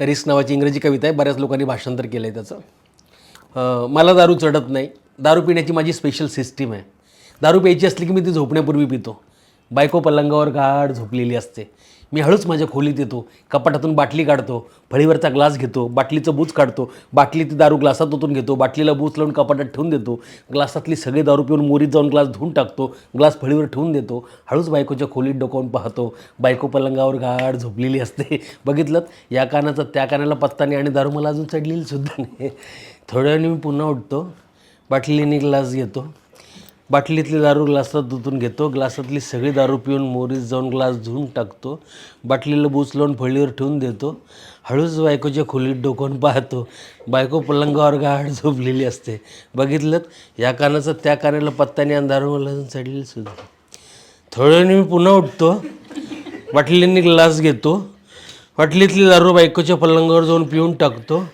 Risk नावाची इंग्रजी कविता आहे. बऱ्याच लोकांनी भाषांतर केलं आहे त्याचं मला दारू चढत नाही. दारू पिण्याची माझी स्पेशल सिस्टीम आहे. दारू प्यायची असली की मी ती झोपण्यापूर्वी पितो. बायको पलंगावर गाढ झोपलेली असते. मी हळूच माझ्या खोलीत येतो. कपाटातून बाटली काढतो. फळीवरचा ग्लास घेतो. बाटलीचं बूच काढतो. बाटली ती दारू ग्लासात ओतून घेतो. बाटलीला बूच लावून कपाटात ठेवून देतो. ग्लासातली सगळे दारू पिऊन मोरीत जाऊन ग्लास धुवून टाकतो. ग्लास फळीवर ठेवून देतो. हळूच बायकोच्या खोलीत डोकावून पाहतो. बायको पलंगावर गाढ झोपलेली असते. बघितलं? या कानाचा त्या कानाला पत्ता नाही आणि दारू मला अजून चढलेली सुद्धा नाही. थोड्या वेळाने मी पुन्हा उठतो. बाटलीने ग्लास घेतो. बाटलीतली दारू ग्लासात धुतून घेतो. ग्लासातली सगळी दारू पिऊन मोरीत जाऊन ग्लास धुवून टाकतो. बाटलीला बूच लावून फळीवर ठेवून देतो. हळूच बायकोच्या खोलीत डोकवून पाहतो. बायको पलंगावर गाढ झोपलेली असते. बघितलं या कानाचा त्या कानाला पत्ताने आणि दारू मला चढलेली सुद्धा. थोड्या मी पुन्हा उठतो. बाटलीने ग्लास घेतो. बाटलीतली दारू बायकोच्या पलंगावर जाऊन पिऊन टाकतो.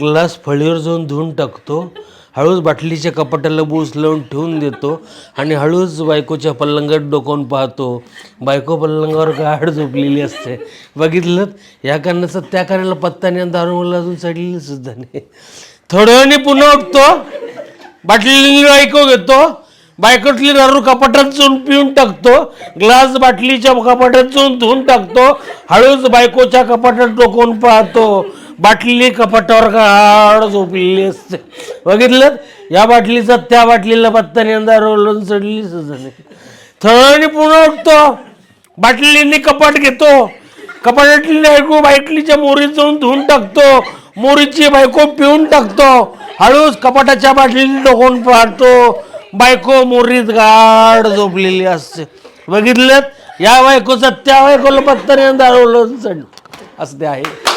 ग्लास फळीवर जाऊन धुवून टाकतो. हळूच बाटलीच्या कपाटाला बूस लावून ठेवून देतो आणि हळूच बायकोच्या पलंगात डोकावून पाहतो. बायको पलंगावर गाढ झोपलेली असते. बघितलं या कारणाचा त्या कारणाला पत्ता नाही आणि दारू अजून चढलेली सुद्धा नाही. थोड्या वेळाने पुन्हा उठतो. बाटली बायको घेतो. बायकोतली दारू कपाटात जाऊन पिऊन टाकतो. ग्लास बाटलीच्या कपाटात जाऊन धुवून टाकतो. हळूच बायकोच्या कपाटात डोकवून पाहतो. बाटली कपाटावर गाड झोपलेली असते. बघितलं? या बाटलीचा त्या बाटलीला पत्ताने अंदा लावून चढली सजली थळणी पुन्हा उठतो. बाटलीने कपाट घेतो. कपाटातली बायको बाटलीच्या मोरीत जाऊन धुवून टाकतो. मोरीची बायको पिऊन टाकतो. हळूच कपाटाच्या बाटलीने डोकून पाहतो बायको मोरीत गाढ झोपलेली असते. बघितलं? या बायकोचा त्या बायकोला पत्ताने दारू लावून चढ असं ते आहे.